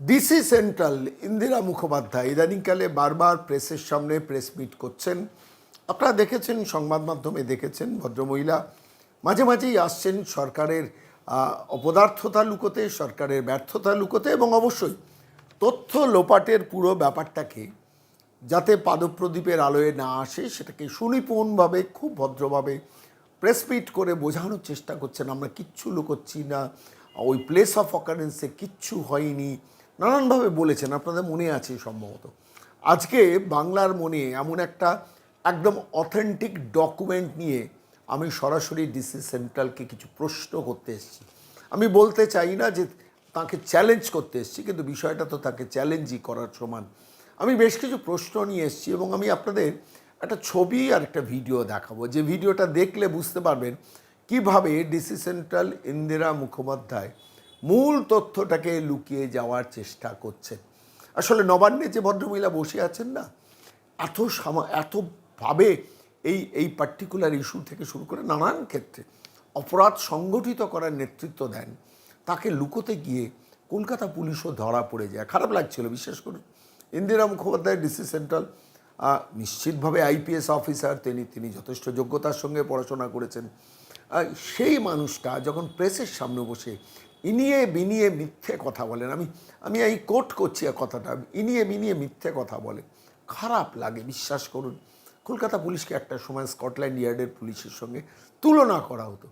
DC central Indira Mukhopadhyay ইদানিংকালে বারবার প্রেসের সামনে প্রেস মিট করছেন। আপনারা দেখেছেন, সংবাদ মাধ্যমে দেখেছেন, ভদ্রমহিলা মাঝে মাঝেই আসছেন সরকারের অপদার্থতা লুকোতে, সরকারের ব্যর্থতা লুকোতে এবং অবশ্যই তথ্য লোপাটের পুরো ব্যাপারটাকে যাতে পাদপ্রদীপের আলোয় না আসে, সেটাকে সুনিপুণভাবে, খুব ভদ্রভাবে প্রেস মিট করে বোঝানোর চেষ্টা করছেন। আমরা কিচ্ছু লুকোচ্ছি না। ওই প্লেস অফ অকারেন্সে কিচ্ছু হয়নি। নানানভাবে বলেছেন, আপনাদের মনে আছে সম্ভবত। আজকে বাংলার মনে এমন একটা একদম অথেন্টিক ডকুমেন্ট নিয়ে আমি সরাসরি ডিসি সেন্ট্রালকে কিছু প্রশ্ন করতে এসেছি। আমি বলতে চাই না যে তাকে চ্যালেঞ্জ করতে এসেছি, কিন্তু বিষয়টা তো তাকে চ্যালেঞ্জই করার সমান। আমি বেশ কিছু প্রশ্ন নিয়ে এসেছি এবং আমি আপনাদের একটা ছবি আর একটা ভিডিও দেখাবো। যে ভিডিওটা দেখলে বুঝতে পারবেন কীভাবে ডিসি সেন্ট্রাল ইন্দিরা মুখোপাধ্যায় মূল তথ্যটাকে লুকিয়ে যাওয়ার চেষ্টা করছেন আসলে নবান্নে যে ভদ্রমহিলা বসে আছেন না, এত সামা এতভাবে এই এই পার্টিকুলার ইস্যু থেকে শুরু করে নানান ক্ষেত্রে অপরাধ সংগঠিত করার নেতৃত্ব দেন, তাকে লুকোতে গিয়ে কলকাতা পুলিশও ধরা পড়ে যায়। খারাপ লাগছিল, বিশেষ করে ইন্দিরা মুখোপাধ্যায় ডিসি সেন্ট্রাল নিশ্চিতভাবে আইপিএস অফিসার, তিনি তিনি যথেষ্ট যোগ্যতার সঙ্গে পড়াশোনা করেছেন। সেই মানুষটা যখন প্রেসের সামনে বসে ইনিয়ে বিনিয়ে মিথ্যে কথা বলেন। আমি আমি এই কোট করছি কথাটা। ইনিয়ে বিনিয়ে মিথ্যে কথা বলে। খারাপ লাগে, বিশ্বাস করুন। কলকাতা পুলিশকে একটা সময় স্কটল্যান্ড ইয়ার্ডের পুলিশের সঙ্গে তুলনা করা হতো।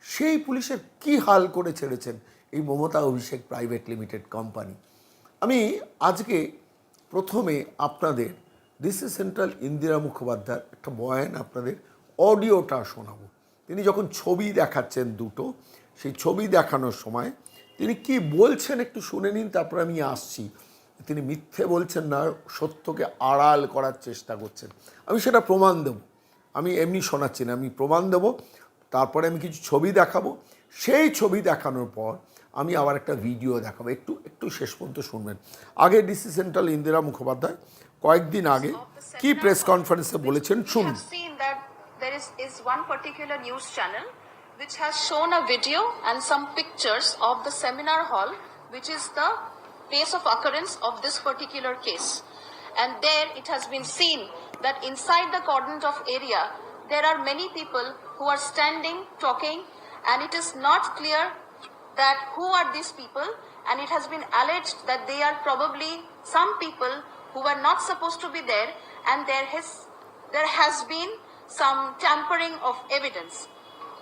সেই পুলিশের কি হাল করে ছেড়েছেন এই Mamata Abhishek private limited company? আমি আজকে প্রথমে আপনাদের ডিসি সেন্ট্রাল ইন্দিরা মুখোপাধ্যায় একটা বয়ান আপনাদের অডিওটা শোনাবো। তিনি যখন ছবি দেখাচ্ছেন দুটো সেই ছবি দেখানোর সময় তিনি কি বলছেন একটু শুনে নিন তারপরে আমি আসছি। তিনি মিথ্যে বলছেন না সত্যকে আড়াল করার চেষ্টা করছেন। আমি সেটা প্রমাণ দেব। আমি এমনি শোনাচ্ছি না আমি প্রমাণ দেব তারপরে আমি কিছু ছবি দেখাবো। সেই ছবি দেখানোর পর আমি আবার একটা ভিডিও দেখাবো। একটু একটু শেষ পর্যন্ত শুনবেন। আগে ডিসি সেন্ট্রাল ইন্দিরা মুখোপাধ্যায় কয়েকদিন আগে কি প্রেস কনফারেন্সে বলেছেন শুনুন। There is, is one particular news channel which has shown a video and some pictures of the seminar hall, which is the place of occurrence of this particular case. And there it has been seen that inside the cordoned off area, there are many people who are standing, talking, and it is not clear that who are these people and it has been alleged that they are probably some people who were not supposed to be there and there has there has been some tampering of evidence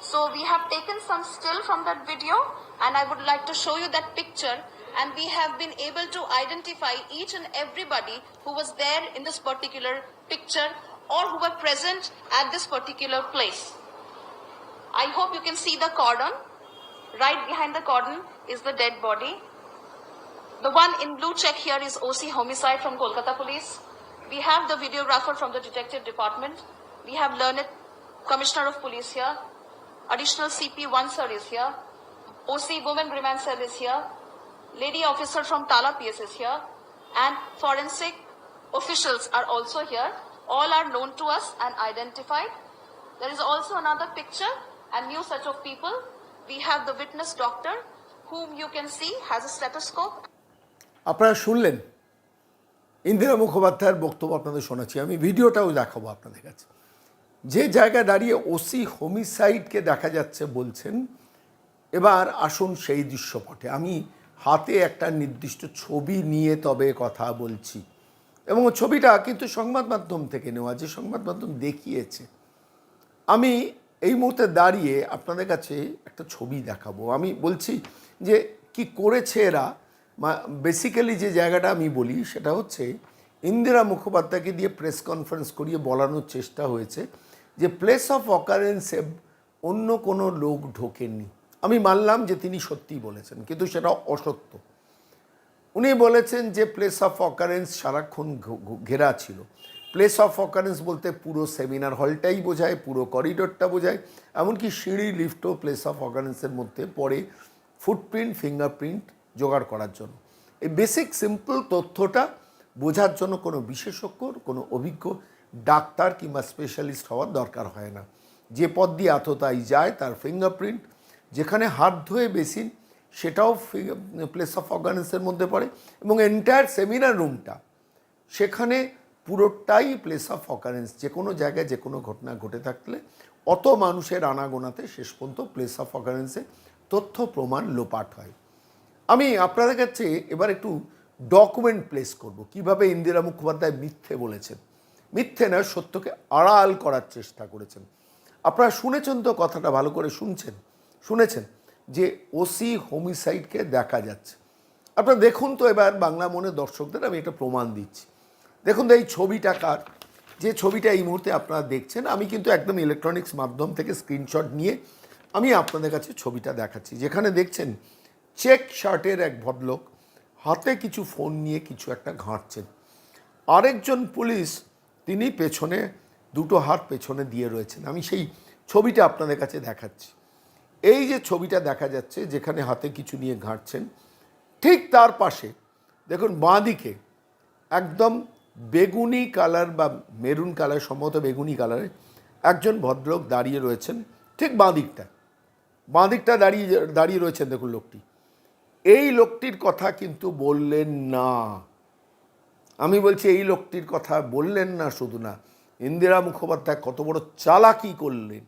so we have taken some still from that video and i would like to show you that picture and we have been able to identify each and everybody who was there in this particular picture or who were present at this particular place i hope you can see the cordon Right behind the cordon is the dead body. The one in blue check here is OC homicide from Kolkata Police. We have the videographer from the detective department. We have learned commissioner of police here. Additional CP one sir is here. OC women remand cell is here. Lady officer from Tala PS is here. And forensic officials are also here. All are known to us and identified. There is also another picture and new set of people. We have the witness doctor whom you can see has a stethoscope আপনারা শুনলেন ইন্দিরা মুখোপাধ্যায়ের বক্তব্য আপনাদের শোনাচ্ছি আমি ভিডিওটাও দেখাবো আপনাদের কাছে যে জায়গায় দাঁড়িয়ে ওসি হোমিসাইডকে দেখা যাচ্ছে বলছেন, এবার আসুন সেই দৃশ্যপটে। আমি হাতে একটা নির্দিষ্ট ছবি নিয়ে তবে কথা বলছি। এবং ছবিটা কিন্তু সংবাদ মাধ্যম থেকে নেওয়া, যে সংবাদ মাধ্যম দেখিয়েছে। আমি এই মুহূর্তে দাঁড়িয়ে আপনাদের কাছে একটা ছবি দেখাবো। আমি বলছি যে কি করেছে এরা? বেসিক্যালি যে জায়গাটা আমি বলি সেটা হচ্ছে, ইন্দিরা মুখোপাধ্যায়কে দিয়ে প্রেস কনফারেন্স করিয়ে বলানোর চেষ্টা হয়েছে। যে প্লেস অফ অকারেন্সে অন্য কোনো লোক ঢোকেননি আমি মানলাম যে তিনি সত্যিই বলেছেন, কিন্তু সেটা অসত্য। উনি বলেছেন যে প্লেস অফ অকারেন্স সারাক্ষণ ঘেরা ছিল। প্লেস অফ অকারেন্স বলতে পুরো সেমিনার হলটাই বোঝায়, পুরো করিডোরটা বোঝায়, এমনকি সিঁড়ি লিফটও প্লেস অফ অকারেন্সের মধ্যে পড়ে ফুটপ্রিন্ট ফিঙ্গারপ্রিন্ট জোগাড় করার জন্য। এই বেসিক সিম্পল তথ্যটা বোঝার জন্য কোনো বিশেষজ্ঞর, কোনো অভিজ্ঞ ডাক্তার কিংবা স্পেশালিস্ট হওয়ার দরকার হয় না। যে পথ দিয়ে আততাই যায়, তার ফিঙ্গারপ্রিন্ট যেখানে হাত ধুয়ে বেসিন, সেটাও প্লেস অফ অর্গানেন্সের মধ্যে পড়ে এবং এন্টায়ার সেমিনার রুমটা সেখানে পুরোটাই প্লেস অফ অকারেন্স যে কোনো জায়গায় যে কোনো ঘটনা ঘটে থাকলে অত মানুষের আনাগোনাতে শেষ পর্যন্ত প্লেস অফ অকারেন্সে তথ্য প্রমাণ লোপাট হয়। আমি আপনাদের কাছে এবার একটু ডকুমেন্ট প্লেস করব। কীভাবে ইন্দিরা মুখোপাধ্যায় মিথ্যে বলেছেন? মিথ্যে নয়, সত্যকে আড়াল করার চেষ্টা করেছেন। আপনারা শুনেছেন তো কথাটা, ভালো করে শুনছেন, শুনেছেন যে ওসি হোমিসাইডকে দেখা যাচ্ছে। আপনারা দেখুন তো এবার বাংলা মনে দর্শকদের, আমি একটা প্রমাণ দিচ্ছি। দেখুন তো এই ছবিটা কার? যে ছবিটা এই মুহূর্তে আপনারা দেখছেন, আমি কিন্তু একদম ইলেকট্রনিক্স মাধ্যম থেকে স্ক্রিনশট নিয়ে আমি আপনাদের কাছে ছবিটা দেখাচ্ছি। যেখানে দেখছেন চেক শার্টের এক ভদ্রলোক হাতে কিছু ফোন নিয়ে কিছু একটা ঘাঁটছেন। আরেকজন পুলিশ তিনি পেছনে, দুটো হাত পেছনে দিয়ে রয়েছেন। আমি সেই ছবিটা আপনাদের কাছে দেখাচ্ছি। এই যে ছবিটা দেখা যাচ্ছে, যেখানে হাতে কিছু নিয়ে ঘাঁটছেন, ঠিক তার পাশে, দেখুন বাঁ দিকে, একদম বেগুনি কালার বা মেরুন কালার, সম্ভবত বেগুনি কালারে একজন ভদ্রলোক দাঁড়িয়ে রয়েছেন, ঠিক বাঁ দিকটা। বাঁ দিকটা দাঁড়িয়ে দাঁড়িয়ে রয়েছেন, দেখুন লোকটি। এই লোকটির কথা কিন্তু বললেন না। আমি বলছি, এই লোকটির কথা বললেন না শুধু না, ইন্দিরা মুখোপাধ্যায় কত বড় চালাকি করলেন।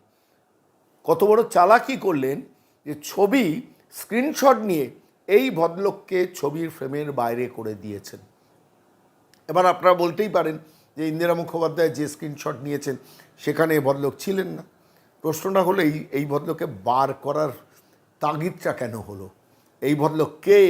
কত বড় চালাকি করলেন যে ছবি স্ক্রিনশট নিয়ে এই ভদ্রলোককে ছবির ফ্রেমের বাইরে করে দিয়েছেন। এবার আপনারা বলতেই পারেন যে ইন্দিরা মুখোপাধ্যায় যে স্ক্রিনশট নিয়েছেন, সেখানে ভদ্রলোক ছিলেন না। প্রশ্নটা হলো, এই এই ভদ্রলোককে বার করার তাগিদটা কেন হলো? এই ভদ্রলোক কে?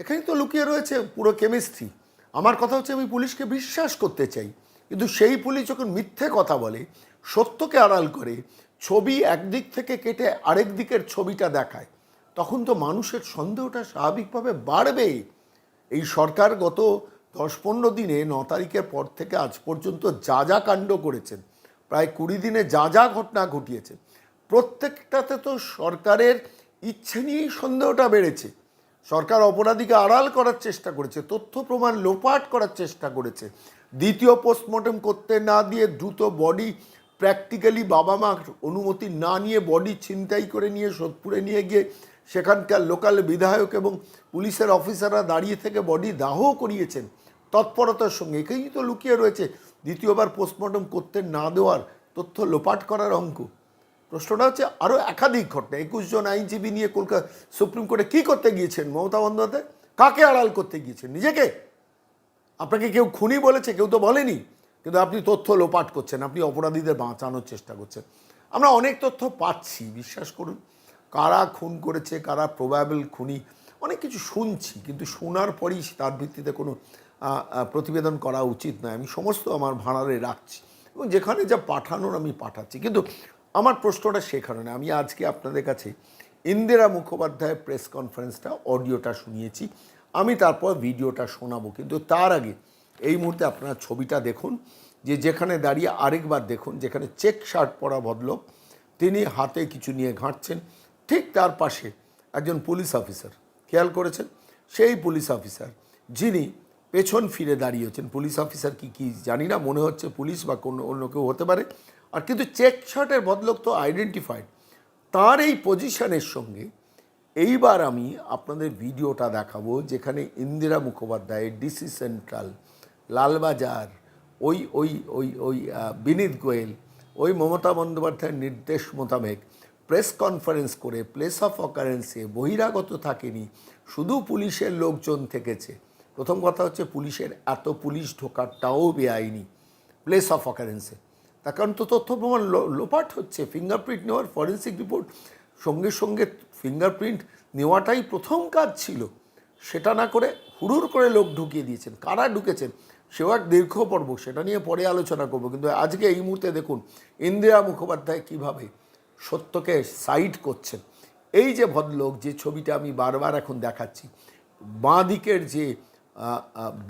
এখানে তো লুকিয়ে রয়েছে পুরো কেমিস্ট্রি আমার কথা হচ্ছে আমি পুলিশকে বিশ্বাস করতে চাই। কিন্তু সেই পুলিশ যখন মিথ্যে কথা বলে, সত্যকে আড়াল করে, ছবি একদিক থেকে কেটে আরেক দিকের ছবিটা দেখায়, তখন তো মানুষের সন্দেহটা স্বাভাবিকভাবে বাড়বে। এই সরকার গত দশ পনেরো দিনে ন তারিখের পর থেকে আজ পর্যন্ত যা যা কাণ্ড করেছেন, প্রায় কুড়ি দিনে যা যা ঘটনা ঘটিয়েছে, প্রত্যেকটাতে তো সরকারের ইচ্ছে নিয়েই সন্দেহটা বেড়েছে। সরকার অপরাধীকে আড়াল করার চেষ্টা করেছে, তথ্য প্রমাণ লোপাট করার চেষ্টা করেছে। দ্বিতীয় পোস্টমর্টম করতে না দিয়ে দ্রুত বডি প্র্যাকটিক্যালি বাবা মা অনুমতি না নিয়ে বডি ছিনতাই করে নিয়ে সোদপুরে নিয়ে গিয়ে সেখানকার লোকাল বিধায়ক এবং পুলিশের অফিসাররা দাঁড়িয়ে থেকে বডি দাহ করিয়েছেন। তৎপরতার সঙ্গে এখানেই তো লুকিয়ে রয়েছে। দ্বিতীয়বার পোস্টমর্টম করতে না দেওয়ার তথ্য লোপাট করার অঙ্ক। প্রশ্নটা হচ্ছে আরও একাধিক ঘটনা। একুশ জন আইনজীবী নিয়ে কলকাতা সুপ্রিম কোর্টে কী করতে গিয়েছেন? মমতা বন্দ্যোপাধ্যায়? কাকে আড়াল করতে গিয়েছেন? নিজেকে? আপনাকে কেউ খুনি বলেছে? কেউ তো বলেনি। কিন্তু আপনি তথ্য লোপাট করছেন। আপনি অপরাধীদের বাঁচানোর চেষ্টা করছেন। আমরা অনেক তথ্য পাচ্ছি, বিশ্বাস করুন। কারা খুন করেছে, কারা প্রবাবেল খুনি, অনেক কিছু শুনছি। কিন্তু শোনার পরই তার ভিত্তিতে কোনো প্রতিবেদন করা উচিত নয়। আমি সমস্ত আমার ভাড়ারে রাখছি। এবং যেখানে যা পাঠানোর আমি পাঠাচ্ছি। কিন্তু আমার প্রশ্নটা সে কারণে। আমি আজকে আপনাদের কাছে ইন্দিরা মুখোপাধ্যায়ের প্রেস কনফারেন্সটা, অডিওটা শুনিয়েছি। আমি তারপর ভিডিওটা শোনাবো। কিন্তু তার আগে এই মুহূর্তে আপনারা ছবিটা দেখুন। যে যেখানে দাঁড়িয়ে আরেকবার দেখুন, যেখানে চেক শার্ট পরা ভদ্রলোক, তিনি হাতে কিছু নিয়ে ঘাঁটছেন। ঠিক তার পাশে একজন পুলিশ অফিসার। খেয়াল করেছেন? সেই পুলিশ অফিসার, যিনি পেছন ফিরে দাঁড়িয়েছেন পুলিশ অফিসার কি কি জানি না, মনে হচ্ছে পুলিশ বা কোনো অন্য কেউ হতে পারে। আর কিন্তু চেক শার্টের বদলোক তো আইডেন্টিফাইড তার এই পজিশনের সঙ্গে এইবার আমি আপনাদের ভিডিওটা দেখাবো যেখানে ইন্দিরা মুখোপাধ্যায় ডিসি সেন্ট্রাল লালবাজার, ওই ওই ওই ওই বিনীত গোয়েল, ওই মমতা বন্দ্যোপাধ্যায়ের নির্দেশ মোতাবেক প্রেস কনফারেন্স করে প্লেস অফ অকারেন্সে বহিরাগত থাকেনি, শুধু পুলিশের লোকজন থেকেছে। প্রথম কথা হচ্ছে পুলিশের এত পুলিশ ঢোকাটাও বেআইনি। প্লেস অফ অকারেন্সে তার কারণ তো তথ্য প্রমাণ লোপাট হচ্ছে। ফিঙ্গারপ্রিন্ট নেওয়ার ফরেন্সিক রিপোর্ট সঙ্গে সঙ্গে ফিঙ্গারপ্রিন্ট নেওয়াটাই প্রথম কাজ ছিল। সেটা না করে হুড়ুর করে লোক ঢুকিয়ে দিয়েছেন। কারা ঢুকেছেন সেও এক দীর্ঘ পর্ব, সেটা নিয়ে পরে আলোচনা করব। কিন্তু আজকে এই মুহূর্তে দেখুন ইন্দিরা মুখোপাধ্যায় কীভাবে সত্যকে সাইড করছেন। এই যে ভদ্রলোক, যে ছবিটা আমি বারবার এখন দেখাচ্ছি, বাঁ দিকের যে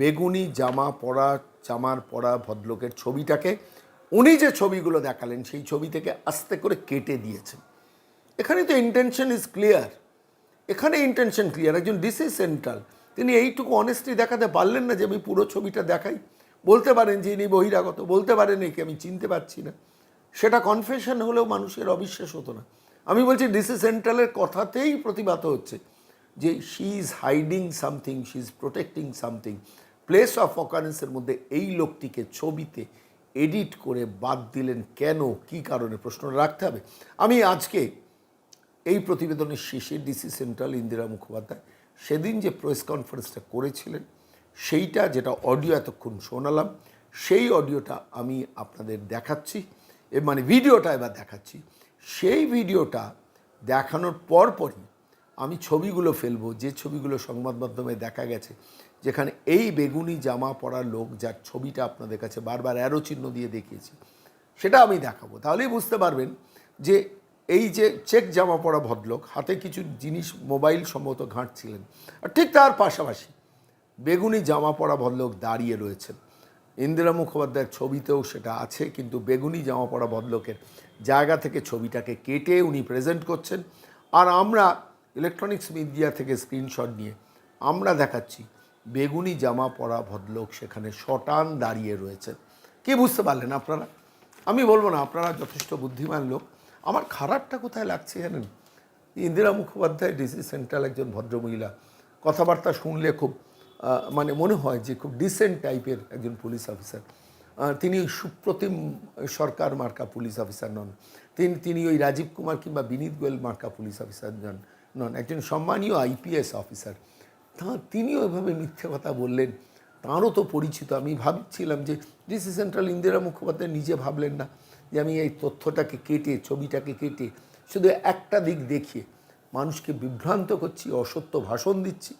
বেগুনি জামা পরা, জামার পরা ভদ্রলোকের ছবিটাকে উনি যে ছবিগুলো দেখালেন, সেই ছবি থেকে আস্তে করে কেটে দিয়েছেন। এখানে তো ইন্টেনশন ইজ ক্লিয়ার এখানে ইন্টেনশন ক্লিয়ার একজন ডিসি সেন্ট্রাল তিনি এইটুকু অনেস্টি দেখাতে পারলেন না যে আমি পুরো ছবিটা দেখাই। বলতে পারেন যে ইনি বহিরাগত, বলতে পারেন একে আমি চিনতে পারছি না। সেটা কনফেশন হলেও মানুষের অবিশ্বাস হতো না। আমি বলছি ডিসি সেন্ট্রালের কথাতেই প্রতিবাদ হচ্ছে যে she is hiding something she is protecting something place of অকারেন্সের মধ্যে এই লোকটিকে ছবিতে এডিট করে বাদ দিলেন কেন? কি কারণে? প্রশ্ন রাখতে হবে। আমি আজকে এই প্রতিবেদনের শেষে ডিসি সেন্ট্রাল ইন্দিরা মুখোপাধ্যায় সেদিন যে প্রেস কনফারেন্সটা করেছিলেন, সেইটা যেটা অডিও এতক্ষণ শোনালাম, সেই অডিওটা আমি আপনাদের দেখাচ্ছি। মানে ভিডিওটা এবার দেখাচ্ছি। সেই ভিডিওটা দেখানোর পরপরই আমি ছবিগুলো ফেলব, যে ছবিগুলো সংবাদ মাধ্যমে দেখা গেছে, যেখানে এই বেগুনি জামা পরা লোক যার ছবিটা আপনাদের কাছে বারবার অ্যারো চিহ্ন দিয়ে দেখিয়েছি, সেটা আমি দেখাবো। তাহলেই বুঝতে পারবেন যে এই যে চেক জামা পরা ভদ্রলোক, হাতে কিছু জিনিস মোবাইল সম্ভবত ঘাঁটছিলেন, আর ঠিক তার পাশাপাশি বেগুনি জামা পরা ভদ্রলোক দাঁড়িয়ে রয়েছেন। ইন্দিরা মুখোপাধ্যায়ের ছবিতেও সেটা আছে, কিন্তু বেগুনি জামা পরা ভদ্রলোকের জায়গা থেকে ছবিটাকে কেটে উনি প্রেজেন্ট করছেন। আর আমরা ইলেকট্রনিক্স মিডিয়া থেকে স্ক্রিনশট নিয়ে আমরা দেখাচ্ছি বেগুনি জামা পরা ভদ্রলোক সেখানে শটান দাঁড়িয়ে রয়েছেন। কি বুঝতে পারলেন আপনারা? আমি বলব না, আপনারা যথেষ্ট বুদ্ধিমান লোক। আমার খারাপটা কোথায় লাগছে জানেন? ইন্দিরা মুখোপাধ্যায় ডিসি সেন্ট্রাল একজন ভদ্রমহিলা। কথাবার্তা শুনলে খুব মানে মনে হয় যে খুব ডিসেন্ট টাইপের একজন পুলিশ অফিসার তিনি সুপ্রতিম সরকার মার্কা পুলিশ অফিসার নন। তিনি তিনি ওই রাজীব কুমার কিংবা বিনীত গোয়েল মার্কা পুলিশ অফিসার নন। নন, একজন সম্মানীয় আইপিএস অফিসার। তা তিনিও এভাবে মিথ্যে কথা বললেন। তাঁরও তো পরিচিত। আমি ভাবছিলাম যে ডিসি সেন্ট্রাল ইন্দিরা মুখোপাধ্যায় নিজে ভাবলেন না যে আমি এই তথ্যটাকে কেটে, ছবিটাকে কেটে শুধু একটা দিক দেখিয়ে মানুষকে বিভ্রান্ত করছি, অসত্য ভাষণ দিচ্ছি।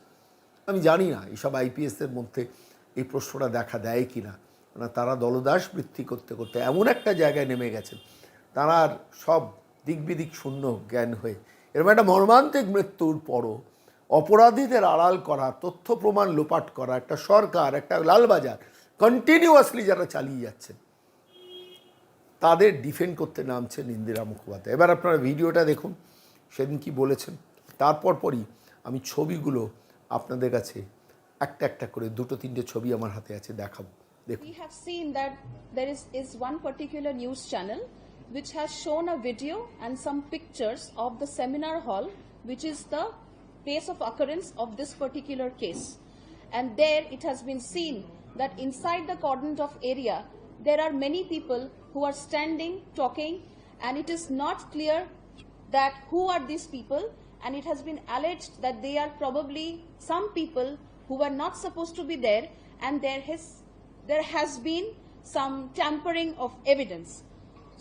আমি জানি না এইসব আইপিএসের মধ্যে এই প্রশ্নটা দেখা দেয় কি না, তারা দলদাস বৃত্তি করতে করতে এমন একটা জায়গায় নেমে গেছেন। তারা সব দিক বিদিক শূন্য জ্ঞান হয়ে এরকম একটা মর্মান্তিক মৃত্যুর পরও অপরাধীদের আড়াল করা তথ্য প্রমাণ লোপাট করা একটা সরকার একটা লালবাজার কন্টিনিউয়াসলি যারা চালিয়ে যাচ্ছেন তাদের ডিফেন্ড করতে নামছেন ইন্দিরা মুখোপাধ্যায়। এবার আপনারা ভিডিওটা দেখুন সেদিন কি বলেছেন তারপর পরই আমি ছবিগুলো আপনাদের কাছে একটা একটা করে দুটো তিনটে ছবি আমার হাতে আছে দেখাবো। দেখুন। We have seen that there is, is one particular news channel which has shown a video and some pictures of the seminar hall, which is the place of occurrence of this particular case. And there it has been seen that inside the cordoned off area, there are many people who are standing, talking, and it is not clear that who are these people and it has been alleged that they are probably some people who were not supposed to be there and there has there has been some tampering of evidence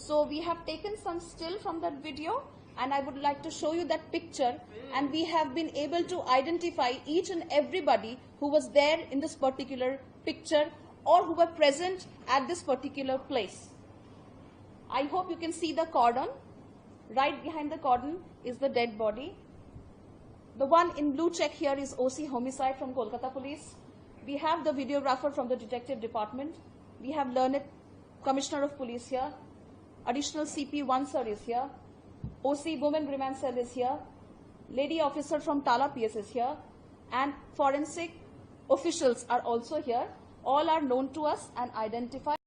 so we have taken some still from that video and i would like to show you that picture and we have been able to identify each and everybody who was there in this particular picture or who were present at this particular place I hope you can see the cordon. Right behind the cordon is the dead body. The one in blue check here is OC Homicide from Kolkata Police. We have the videographer from the Detective Department. We have learned Commissioner of Police here. Additional CP 1 sir is here. OC Women Remand Cell is here. Lady officer from Tala PS is here. And forensic officials are also here. All are known to us and identified.